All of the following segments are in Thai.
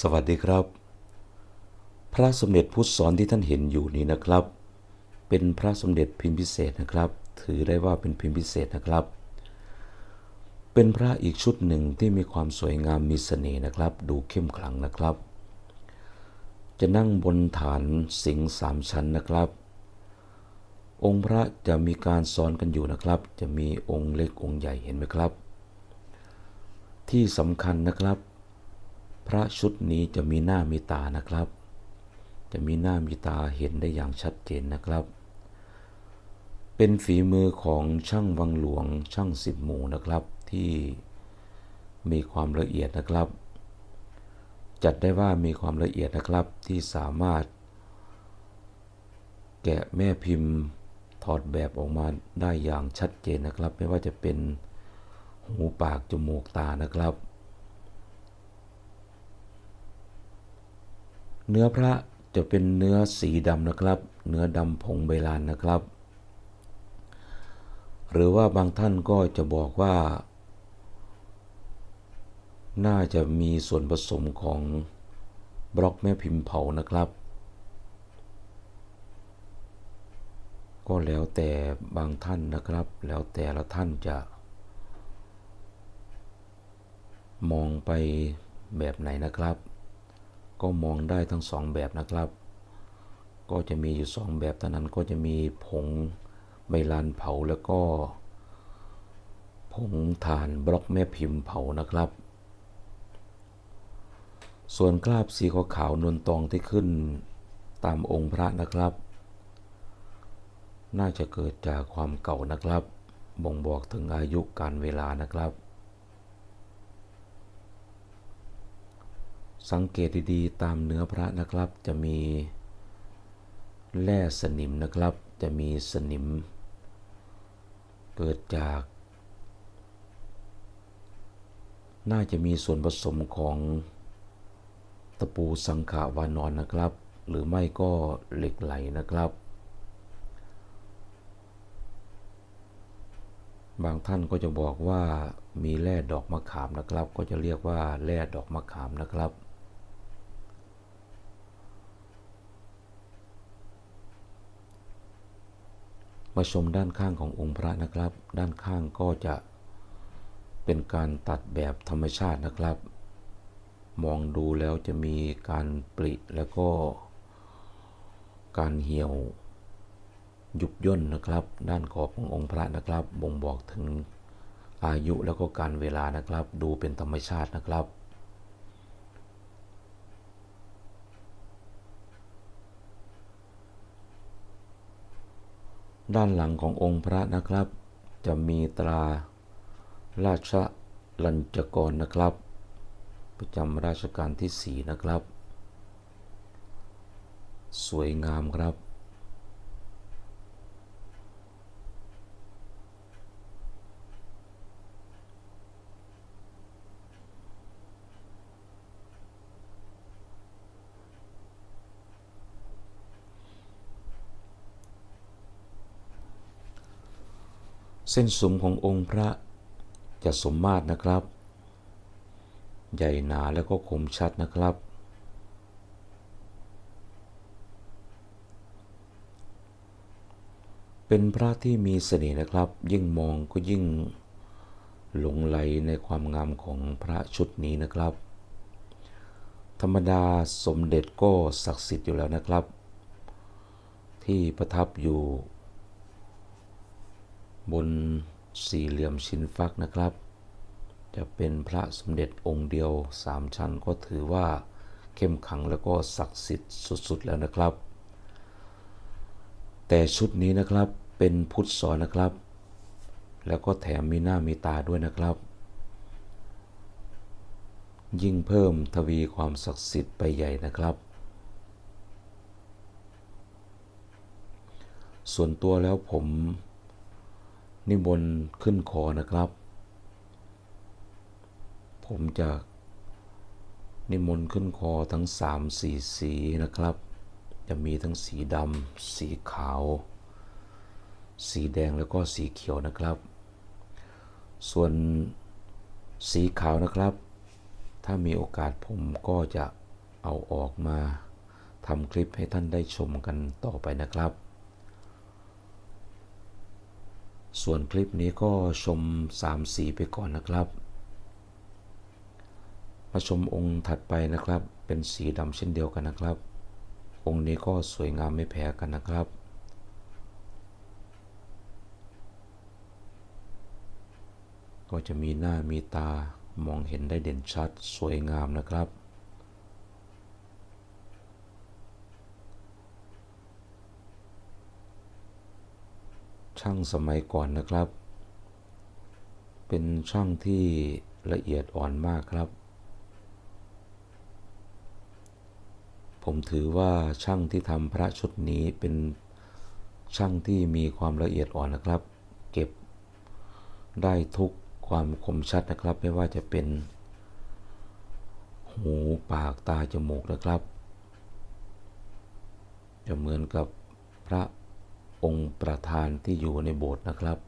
สวัสดีครับ พระสมเด็จพุทธสอนที่ท่านเห็นอยู่นี้นะครับ เป็นพระสมเด็จพิมพ์พิเศษนะครับ ถือได้ว่าเป็นพิมพ์พิเศษนะครับ เป็นพระอีกชุดหนึ่งที่มีความสวยงามมีเสน่ห์นะครับ ดูเข้มขลังนะครับ จะนั่งบนฐานสิงสามชั้นนะครับ องค์พระจะมีการซ้อนกันอยู่นะครับ จะมีองค์เล็กองค์ใหญ่เห็นไหมครับ ที่สำคัญนะครับ พระชุดนี้จะมีหน้ามีตานะครับ จะมีหน้ามีตาเห็นได้อย่างชัดเจนนะครับ เป็นฝีมือของช่างวังหลวงช่างสิบหมู่นะครับ ที่มีความละเอียดนะครับ จัดได้ว่ามีความละเอียดนะครับที่สามารถ แกะแม่พิมพ์ถอดแบบออกมาได้อย่างชัดเจนนะครับ ไม่ว่าจะเป็นหูปากจมูกตานะครับ เนื้อพระจะเป็นเนื้อสีดำนะครับ เนื้อดำผงใบลานนะครับ หรือว่าบางท่านก็จะบอกว่า น่าจะมีส่วนผสมของบล็อกแม่พิมพ์เผานะครับ ก็แล้วแต่บางท่านนะครับ แล้วแต่ละท่านจะ มองไปแบบไหนนะครับ ก็มองได้ทั้งสองแบบนะครับ ก็จะมีอยู่สองแบบเท่านั้นก็จะมีผงใบลานเผาแล้วก็ ผงถ่านบล็อกแม่พิมพ์เผานะครับ ส่วนคราบสีขาวๆนวลตองที่ขึ้นตามองค์พระนะครับ น่าจะเกิดจากความเก่านะครับ บ่งบอกถึงอายุการเวลานะครับ สังเกตดีๆตามเนื้อพระนะครับ จะมีแร่สนิมนะครับ จะมีสนิม เกิดจาก น่าจะมีส่วนผสมของตะปูสังขาวานอนนะครับ หรือไม่ก็เหล็กไหลนะครับ บางท่านก็จะบอกว่ามีแร่ดอกมะขามนะครับ ก็จะเรียกว่าแร่ดอกมะขามนะครับ มาชมด้านข้างขององค์พระนะครับ ด้านข้างก็จะเป็นการตัดแบบธรรมชาตินะครับ มองดูแล้วจะมีการปริแล้วก็ การเหี่ยวยุบย่นนะครับ ด้านขอบขององค์พระนะครับ บ่งบอกถึงอายุแล้วก็การเวลานะครับ ดูเป็นธรรมชาตินะครับ ด้านหลังขององค์พระนะครับ จะมีตราราชลัญจกรนะครับ ประจำราชการที่ 4 นะครับ สวยงามครับ เส้นสุมขององค์พระจะสมมาตรนะครับ ใหญ่หนาแล้วก็คมชัดนะครับ เป็นพระที่มีเสน่ห์นะครับ ยิ่งมองก็ยิ่งหลงไหลในความงามของพระชุดนี้นะครับ ธรรมดาสมเด็จก็ศักดิ์สิทธิ์อยู่แล้วนะครับ ที่ประทับอยู่ บนสี่เหลี่ยมชิ้นฟักนะครับ จะเป็นพระสมเด็จองค์เดียวสามชั้นก็ถือว่าเข้มขังแล้วก็ศักดิ์สิทธิ์สุดๆแล้วนะครับ แต่ชุดนี้นะครับเป็นพุทธสอนนะครับ แล้วก็แถมมีหน้ามีตาด้วยนะครับ ยิ่งเพิ่มทวีความศักดิ์สิทธิ์ไปใหญ่นะครับ ส่วนตัวแล้วผม นิมนต์ขึ้นคอนะครับ ผมจะนิมนต์ขึ้นคอทั้งสามสีสีนะครับ จะมีทั้งสีดำสีขาว สีแดงแล้วก็สีเขียวนะครับ ส่วนสีขาวนะครับ ถ้ามีโอกาสผมก็จะเอาออกมาทำคลิปให้ท่านได้ชมกันต่อไปนะครับ ส่วนคลิปนี้ก็ชม 3 สีไปก่อนนะครับ มาชมองค์ถัดไปนะครับ เป็นสีดำเช่นเดียวกันนะครับ องค์นี้ก็สวยงามไม่แพ้กันนะครับ ก็จะมีหน้ามีตามองเห็นได้เด่นชัดสวยงามนะครับ ช่างสมัยก่อนนะครับ เป็นช่างที่ละเอียดอ่อนมากครับ ผมถือว่าช่างที่ทำพระชุดนี้เป็นช่างที่มีความละเอียดอ่อนนะครับ เก็บได้ทุกความคมชัดนะครับ ไม่ว่าจะเป็น หูปากตาจมูกนะครับ จะเหมือนกับพระ องค์ประธานที่อยู่ในโบสถ์นะครับ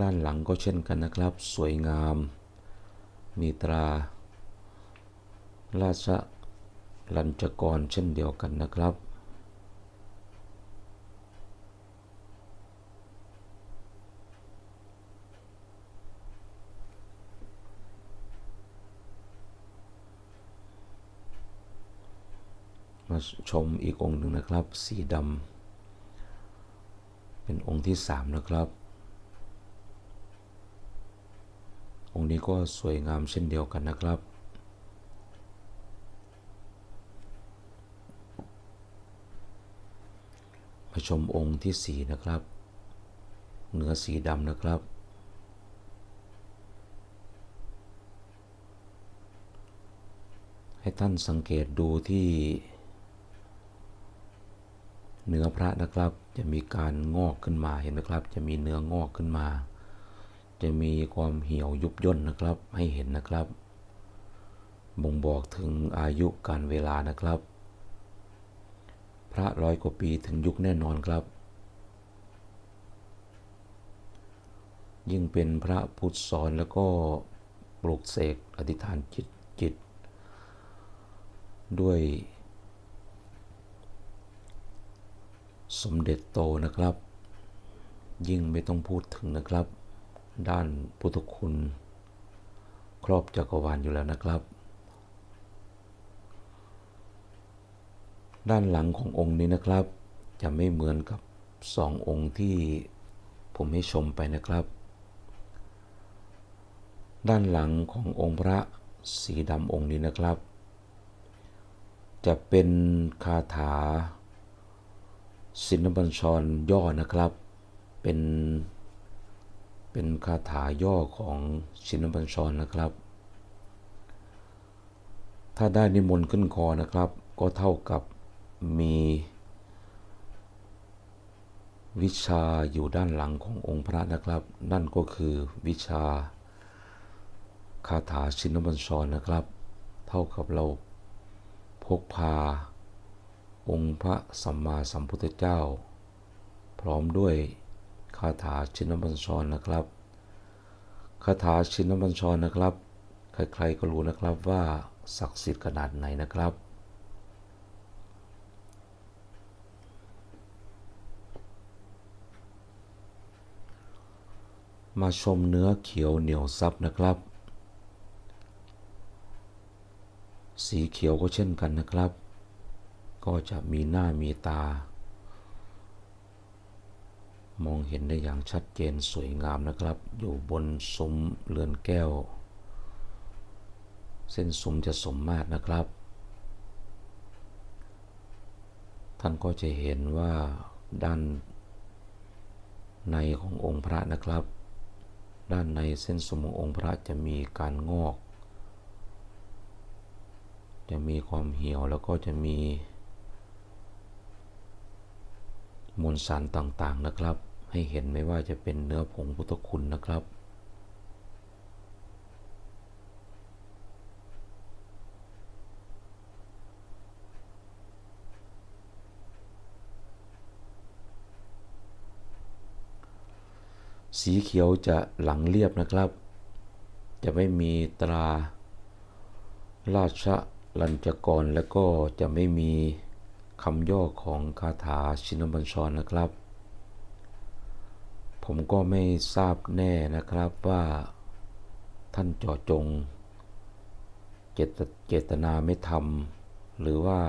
ด้านหลังก็เช่นกันนะครับ สวยงาม มีตรา ราชลัญจกรเช่นเดียวกันนะครับ มาชมอีกองค์หนึ่งนะครับ สีดำเป็นองค์ที่สามนะครับ องค์นี้ก็สวยงามเช่นเดียวกันนะครับมาชมองค์ที่สี่นะครับ เนื้อสีดำนะครับ ให้ท่านสังเกตดูที่ เนื้อพระนะครับ จะมีการงอกขึ้นมาเห็นไหมครับ จะมีเนื้องอกขึ้นมา จะมีความเหี่ยวยุบย่นนะครับ ให้เห็นนะครับ บ่งบอกถึงอายุการเวลานะครับ พระร้อยกว่าปีถึงยุคแน่นอนครับ ยิ่งเป็นพระพุทธสอนแล้วก็ปลุกเสกอธิษฐานจิตจิต ด้วย สมเด็จโตนะครับ ยิ่งไม่ต้องพูดถึงนะครับ ด้านพุทธคุณ ครอบจักรวาลอยู่แล้วนะครับ ด้านหลังขององค์นี้นะครับ จะไม่เหมือนกับสององค์ที่ผมให้ชมไปนะครับ ด้านหลังขององค์พระสีดำองค์นี้นะครับ จะเป็นคาถา สินบัญชรย่อนะครับ เป็นเป็นคาถาย่อของสินบัญชรนะครับ ถ้าได้นิมนต์ขึ้นคอนะครับ ก็เท่ากับมี วิชาอยู่ด้านหลังขององค์พระนะครับ นั่นก็คือวิชาคาถาชินบัญชรนะครับ เท่ากับเราพกพา องค์พระสัมมาสัมพุทธเจ้า พร้อมด้วยคาถาชินบัญชรนะครับ คาถาชินบัญชรนะครับ ใครๆก็รู้นะครับว่าศักดิ์สิทธิ์ขนาดไหนนะครับ มาชมเนื้อเขียวเหนียวซับนะครับ สีเขียวก็เช่นกันนะครับ ก็จะมีหน้ามีตา มองเห็นได้อย่างชัดเจนสวยงามนะครับ อยู่บนซุ้มเรือนแก้ว เส้นซุ้มจะสมมาตรนะครับ ท่านก็จะเห็นว่าด้านในขององค์พระนะครับ ด้านในเส้นสมขององค์พระจะมีการงอก จะมีความเหี่ยวแล้วก็จะมี มวลสารต่างๆนะครับ ให้เห็นไม่ว่าจะเป็นเนื้อผงพุทธคุณนะครับ สีเขียวจะหลังเรียบนะครับ จะไม่มีตราราชลัญจกรและก็จะไม่มี คำย่อของคาถาชินบัญชรนะครับ ผมก็ไม่ทราบแน่นะครับว่าท่านเจาะจง เจตเจตนาไม่ทำหรือว่า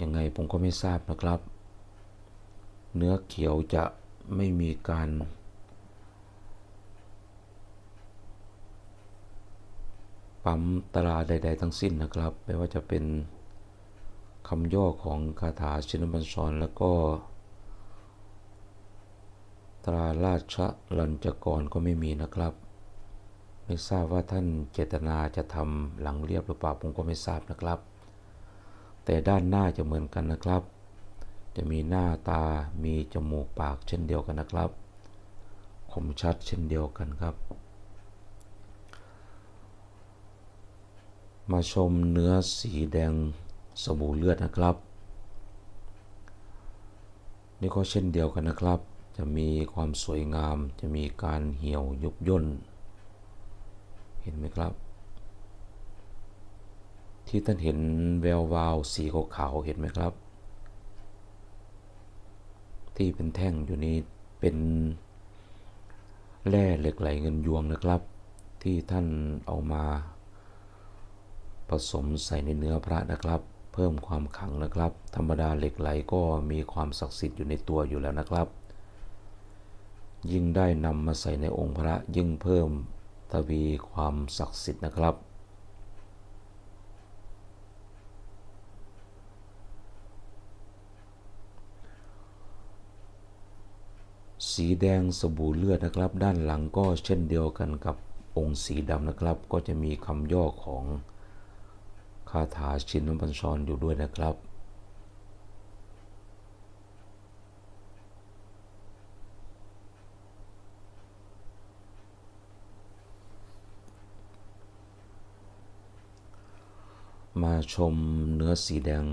ยังไงผมก็ไม่ทราบนะครับ เนื้อเขียวจะไม่มีการ ปั๊มตราใด ๆ ทั้งสิ้นนะครับไม่ว่าจะเป็นคำย่อของคาถาชินบัญชรแล้วก็ ตราราชลัญจกรก็ไม่มีนะครับ ไม่ทราบว่าท่านเจตนาจะทำหลังเรียบหรือเปล่าผมก็ไม่ทราบนะครับ แต่ด้านหน้าจะเหมือนกันนะครับ จะมีหน้าตามีจมูกปากเช่นเดียวกันนะครับ คมชัดเช่นเดียวกันครับ มาชมเนื้อสีแดงสบู่เลือดนะครับ นี่ก็เช่นเดียวกันนะครับ จะมีความสวยงาม จะมีการเหี่ยวยุบย่น เห็นไหมครับ ที่ท่านเห็นแวววาวสีขาวเห็นไหมครับ ที่เป็นแท่งอยู่นี้เป็นแร่เหล็กไหลเงินยวงนะครับ ที่ท่านเอามา ผสมใส่ในเนื้อพระนะครับ เพิ่มความขังนะครับ ธรรมดาเหล็กไหลก็มีความศักดิ์สิทธิ์อยู่ในตัวอยู่แล้วนะครับ ยิ่งได้นำมาใส่ในองค์พระยิ่งเพิ่มทวีความศักดิ์สิทธิ์นะครับสีแดงสบู่เลือดนะครับ ด้านหลังก็เช่นเดียวกันกับองค์สีดำนะครับ ก็จะมีคำย่อของ คาถาชินบัญชรอยู่ด้วยนะครับ มาชมเนื้อสีแดง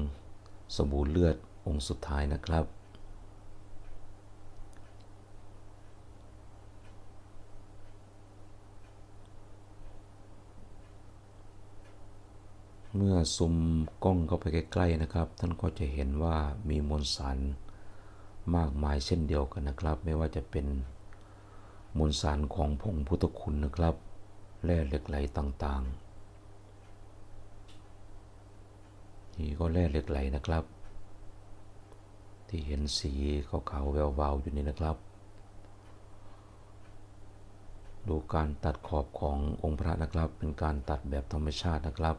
สบู่เลือดองค์สุดท้ายนะครับ เมื่อซูมกล้องเข้าไปใกล้ๆนะครับ ท่านก็จะเห็นว่ามีมวลสารมากมายเช่นเดียวกันนะครับ ไม่ว่าจะเป็นมวลสารของผงพุทธคุณนะครับแร่เหล็กไหลต่างๆ นี่ก็แร่เหล็กไหลนะครับ ที่เห็นสีขาวๆแวววาวอยู่นี่นะครับ ดูการตัดขอบขององค์พระนะครับ เป็นการตัดแบบธรรมชาตินะครับ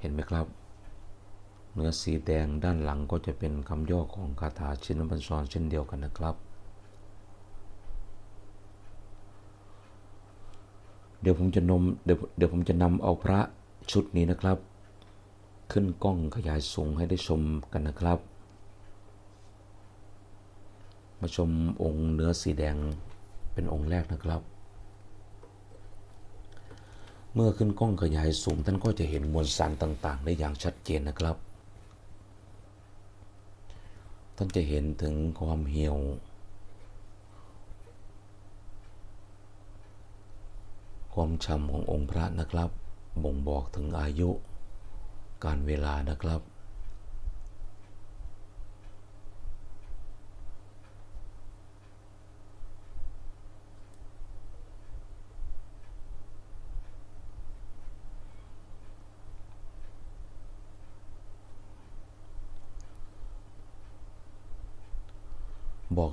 เห็นไหมครับ เนื้อสีแดงด้านหลังก็จะเป็นคำย่อของคาถาชินบัญชรเช่นเดียวกันนะครับ เดี๋ยวผมจะนมเดี๋ยวเดี๋ยวผมจะนำเอาพระชุดนี้นะครับ ขึ้นกล้องขยายสูงให้ได้ชมกันนะครับ มาชมองค์เนื้อสีแดงเป็นองค์แรกนะครับ เมื่อขึ้นกล้องขยายสูงท่านก็จะเห็นมวลสารต่างๆ ได้อย่างชัดเจนนะครับ ท่านจะเห็นถึงความเหี่ยว ความช่ำขององค์พระนะครับ บ่งบอกถึงอายุ การเวลานะครับ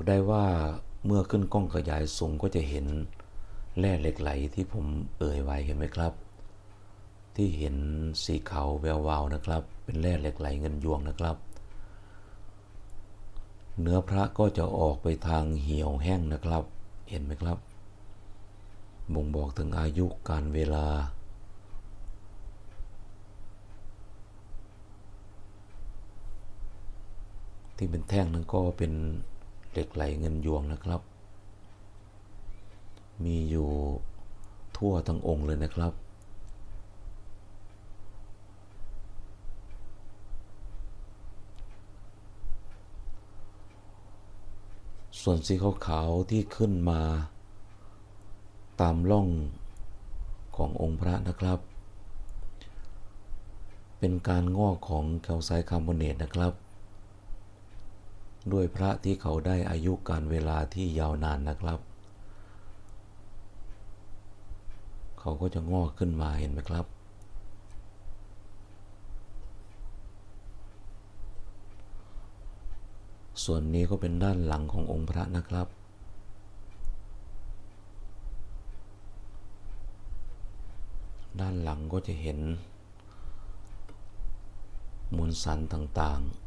ได้ว่าเมื่อขึ้นกล้องขยายสูงก็จะเห็นแร่เหล็กไหลที่ผมเอ่ยไว้เห็นไหมครับ ที่เห็นสีขาวแวววาวนะครับ เป็นแร่เหล็กไหลเงินยวงนะครับ เนื้อพระก็จะออกไปทางเหี่ยวแห้งนะครับ เห็นไหมครับ บ่งบอกถึงอายุการเวลาที่เป็นแท่งนั้นก็เป็น เหล็กไหลเงินยวงนะครับ มีอยู่ทั่วทั้งองค์เลยนะครับ ส่วนสีขาวๆที่ขึ้นมาตามร่องขององค์พระนะครับ เป็นการงอกของแคลไซด์คาร์บอเนตนะครับ ด้วยพระที่เขาได้อายุการเวลาที่ยาวนานนะครับ เขาก็จะงอกขึ้นมาเห็นไหมครับ ส่วนนี้ก็เป็นด้านหลังขององค์พระนะครับด้านหลังก็จะเห็นมวลสารต่างๆ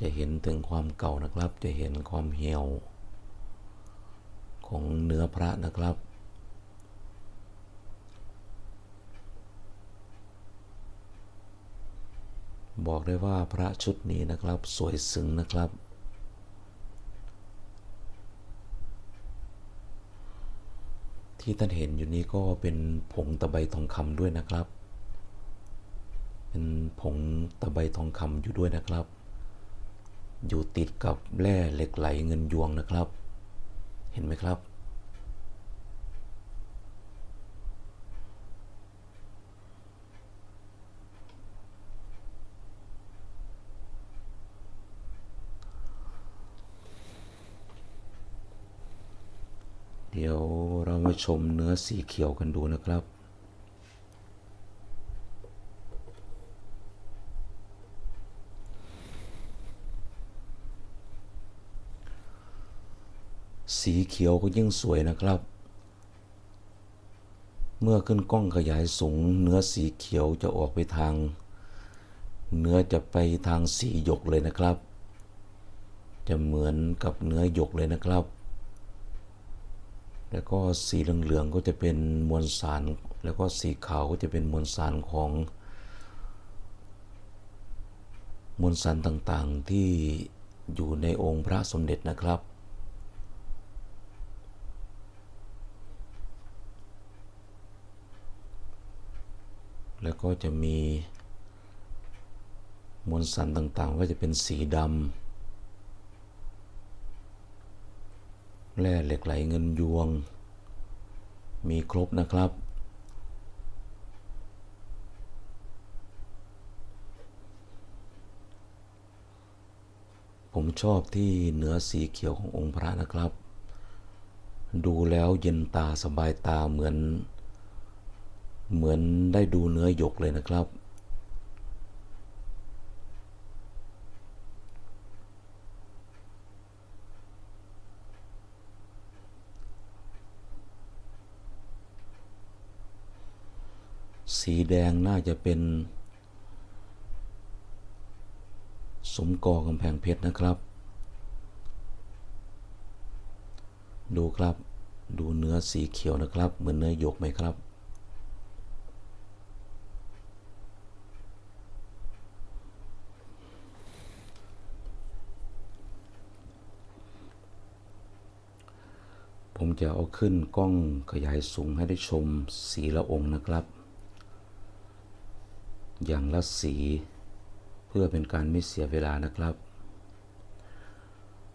จะเห็นถึงความเก่านะครับ จะเห็นความเหี่ยว ของเนื้อพระนะครับ บอกได้ว่าพระชุดนี้นะครับ สวยซึ้งนะครับที่ท่านเห็นอยู่นี้ก็เป็นผงตะไบทองคำด้วยนะครับ เป็นผงตะไบทองคำอยู่ด้วยนะครับ อยู่ติดกับแร่เหล็กไหลเงินยวงนะครับ เห็นไหมครับ เดี๋ยวเรามาชมเนื้อสีเขียวกันดูนะครับ สีเขียวก็ยิ่งสวยนะครับ เมื่อขึ้นกล้องขยายสูง เนื้อสีเขียวจะออกไปทาง เนื้อจะไปทางสีหยกเลยนะครับ จะเหมือนกับเนื้อหยกเลยนะครับ แล้วก็สีเหลืองๆก็จะเป็นมวลสาร แล้วก็สีขาวก็จะเป็นมวลสารของมวลสารต่างๆที่อยู่ในองค์พระสมเด็จนะครับ แล้วก็จะมีมวลสารต่างๆว่าจะเป็นสีดำแร่เหล็กไหลเงินยวง มีครบนะครับ ผมชอบที่เหนือสีเขียวขององค์พระนะครับ ดูแล้วเย็นตาสบายตาเหมือน เหมือนได้ดูเนื้อหยกเลยนะครับ สีแดงน่าจะเป็นสมกอกำแพงเพชรนะครับ ดูครับ ดูเนื้อสีเขียวนะครับ เหมือนเนื้อหยกไหมครับ ผมจะเอาขึ้นกล้องขยายสูงให้ได้ชมสีละองค์นะครับ อย่างละสีเพื่อเป็นการไม่เสียเวลานะครับ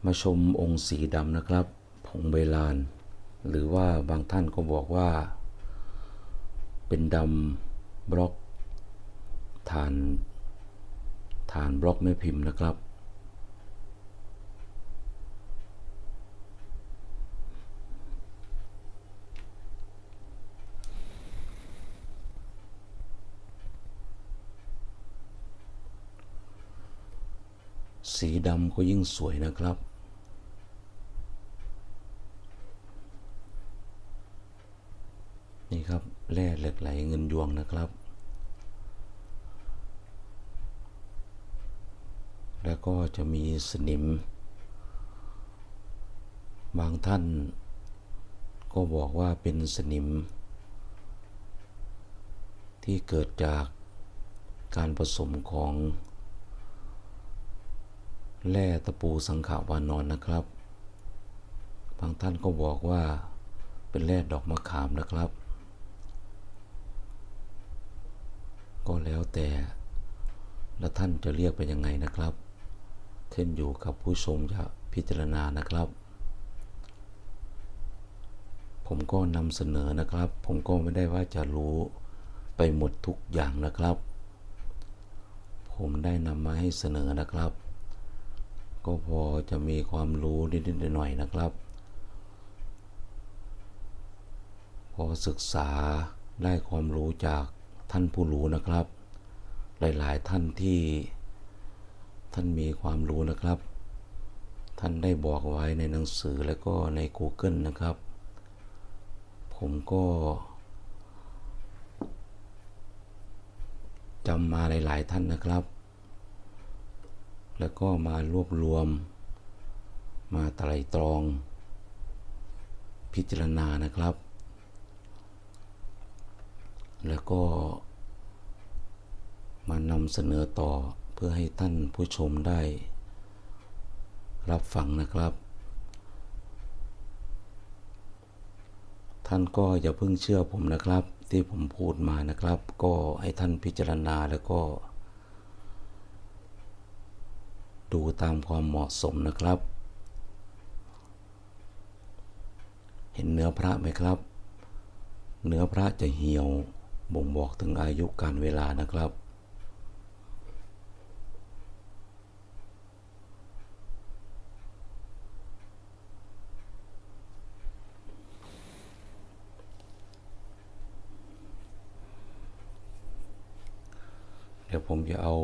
มาชมองค์สีดำนะครับ ผงใบลาน หรือว่าบางท่านก็บอกว่า เป็นดำบล็อกฐานฐานบล็อกแม่พิมพ์นะครับ สี ดำก็ยิ่งสวยนะครับ นี่ครับแร่เหล็กไหลเงินยวงนะครับ แล้วก็จะมีสนิม บางท่าน ก็บอกว่าเป็นสนิม ที่เกิดจากการผสมของ แร่ตะปูสังขาวานอนนะครับ บางท่านก็บอกว่าเป็นแร่ดอกมะขามนะครับ ก็แล้วแต่และท่านจะเรียกไปยังไงนะครับ ขึ้นอยู่กับผู้ชมจะพิจารณานะครับ ผมก็นำเสนอนะครับ ผมก็ไม่ได้ว่าจะรู้ไปหมดทุกอย่างนะครับ ผมได้นำมาให้เสนอนะครับ ก็พอจะมีความรู้นิดๆหน่อยๆนะครับ พอศึกษาได้ความรู้จากท่านผู้รู้นะครับ หลายๆท่านที่ท่านมีความรู้นะครับ ท่านได้บอกไว้ในหนังสือแล้วก็ใน Google นะครับ ผมก็จำมาหลาย ๆ ท่านนะครับ แล้วก็มารวบรวม มาไตรตรอง พิจารณานะครับ แล้วก็มานำเสนอต่อเพื่อให้ท่านผู้ชมได้ รับฟังนะครับ ท่านก็อย่าเพิ่งเชื่อผมนะครับ ที่ผมพูดมานะครับ ก็ให้ท่านพิจารณาแล้วก็ ดูตามความเหมาะสมนะครับ เห็นเนื้อพระไหมครับ เนื้อพระจะเหี่ยวบ่งบอกถึงอายุการเวลานะครับ เดี๋ยวผมจะเอา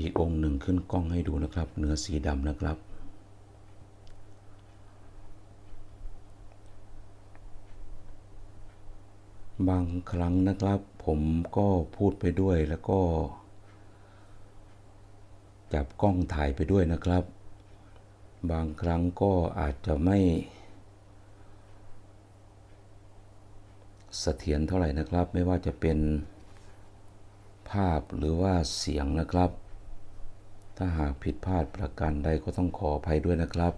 อีกองค์หนึ่งขึ้นกล้องให้ดูนะครับ เนื้อสีดำนะครับ บางครั้งนะครับ ผมก็พูดไปด้วยแล้วก็ จับกล้องถ่ายไปด้วยนะครับ บางครั้งก็อาจจะไม่เสถียรเท่าไหร่นะครับ ไม่ว่าจะเป็นภาพหรือว่าเสียงนะครับ ถ้าหากผิดพลาดประการใดก็ต้องขออภัยด้วยนะครับ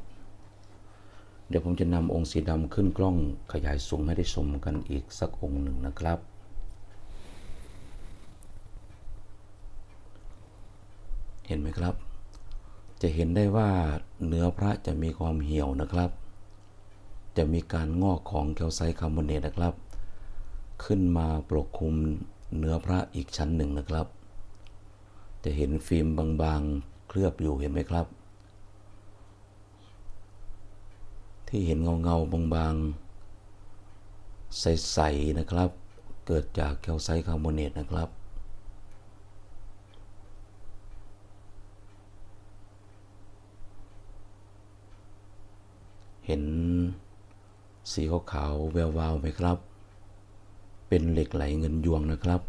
เดี๋ยวผมจะนำองค์สีดำขึ้นกล้องขยายสูงให้ได้ชมกันอีกสักองค์หนึ่งนะครับเห็นไหมครับ จะเห็นได้ว่าเนื้อพระจะมีความเหี่ยวนะครับ จะมีการงอกของแคลไซคาร์บอเนตนะครับ ขึ้นมาปกคลุมเนื้อพระอีกชั้นหนึ่งนะครับ จะเห็นฟิล์มบางๆ เคลือบอยู่เห็นไหมครับ ที่เห็นเงาเงาบางๆ ใสๆนะครับ เกิดจากแคลไซต์คาร์บอเนตนะครับ เห็นสีขาวๆแวววาวไหมครับ เป็นเหล็กไหลเงินยวงนะครับ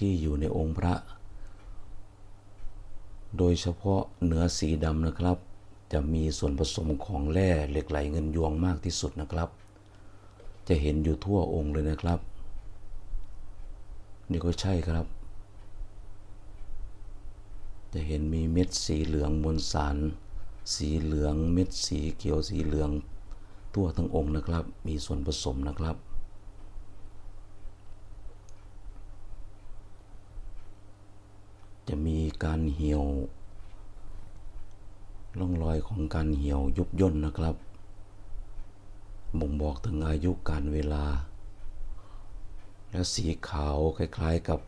ที่อยู่ในองค์พระ โดยเฉพาะเนื้อสีดำนะครับ จะมีส่วนผสมของแร่เหล็กไหลเงินยวงมากที่สุดนะครับ จะเห็นอยู่ทั่วองค์เลยนะครับ นี่ก็ใช่ครับ จะเห็นมีเม็ดสีเหลืองมวลสาร สีเหลืองเม็ดสีเขียวสีเหลืองทั่วทั้งองค์นะครับ มีส่วนผสมนะครับ จะมี การเหี่ยว ร่องรอยของการเหี่ยวยุบย่นนะครับ บ่งบอกถึงอายุการเวลา และสีขาวคล้าย ๆกับ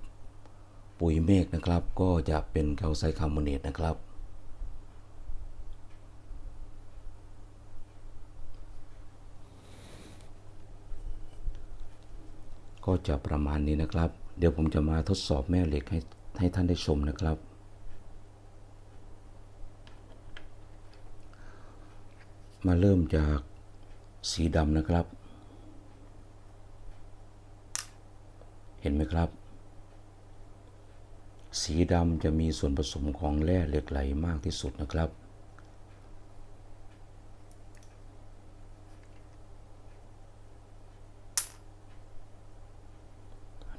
ปุ๋ยเมฆนะครับ ก็จะเป็นแคลไซคาร์บอเนตนะครับก็จะประมาณนี้นะครับ เดี๋ยวผมจะมาทดสอบแม่เหล็กให้ให้ท่านได้ชมนะครับ มาเริ่มจากสีดำนะครับ เห็นไหมครับ สีดำจะมีส่วนผสมของแร่เหล็กไหลมากที่สุดนะครับ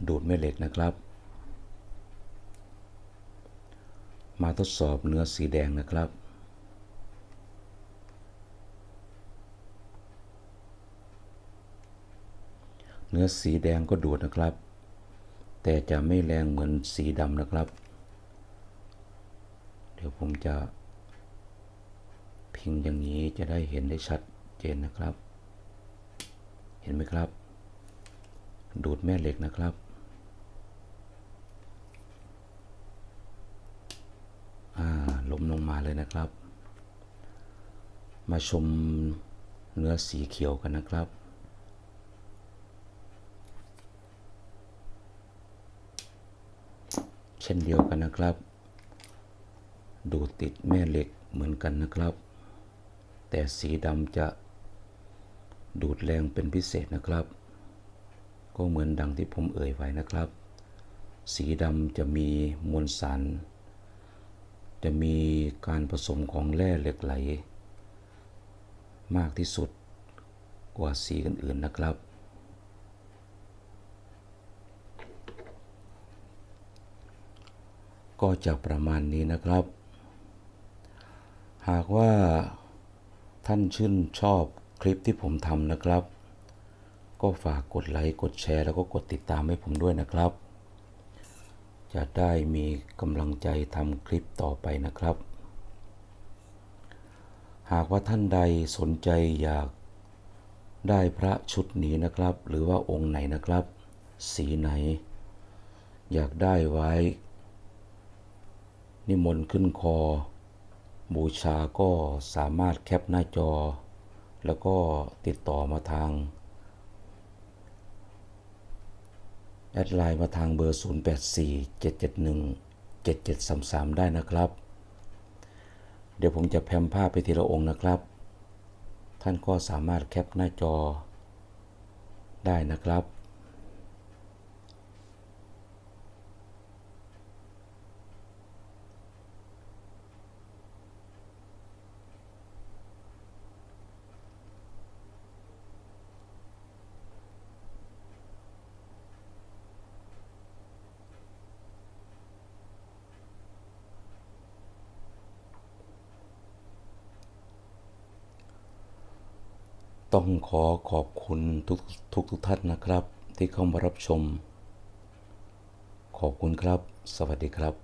ดูดแม่เหล็กนะครับ มาทดสอบเนื้อสีแดงนะครับ เนื้อสีแดงก็ดูดนะครับ แต่จะไม่แรงเหมือนสีดำนะครับ เดี๋ยวผมจะ พิงอย่างนี้จะได้เห็นได้ชัดเจนนะครับ เห็นไหมครับ ดูดแม่เหล็กนะครับอ่าล้มลงมาเลยนะครับ มาชมเนื้อสีเขียวกันนะครับ เช่นเดียวกันนะครับ ดูดติดแม่เหล็กเหมือนกันนะครับ แต่สีดำจะดูดแรงเป็นพิเศษนะครับ ก็เหมือนดังที่ผมเอ่ยไว้นะครับ สีดำจะมีมวลสาร จะมีการผสมของแร่เหล็กไหล มากที่สุดกว่าสีอื่นๆนะครับ ก็จะประมาณนี้นะครับ หากว่าท่านชื่นชอบคลิปที่ผมทำนะครับ ก็ฝากกดไลค์กดแชร์แล้วก็กดติดตามให้ผมด้วยนะครับ จะได้มีกำลังใจทำคลิปต่อไปนะครับ หากว่าท่านใดสนใจอยากได้พระชุดนี้นะครับ หรือว่าองค์ไหนนะครับ สีไหน อยากได้ไว้ นิมนต์ขึ้นคอ บูชาก็สามารถแคปหน้าจอ แล้วก็ติดต่อมาทาง แอดไลน์มาทางเบอร์ 0847717733 ได้นะครับ เดี๋ยวผมจะแพมภาพไปทีละองค์นะครับ ท่านก็สามารถแคปหน้าจอได้นะครับ ต้องขอขอบคุณทุกทุกทุกท่านนะครับ ที่เข้ามารับชม ขอบคุณครับ สวัสดีครับ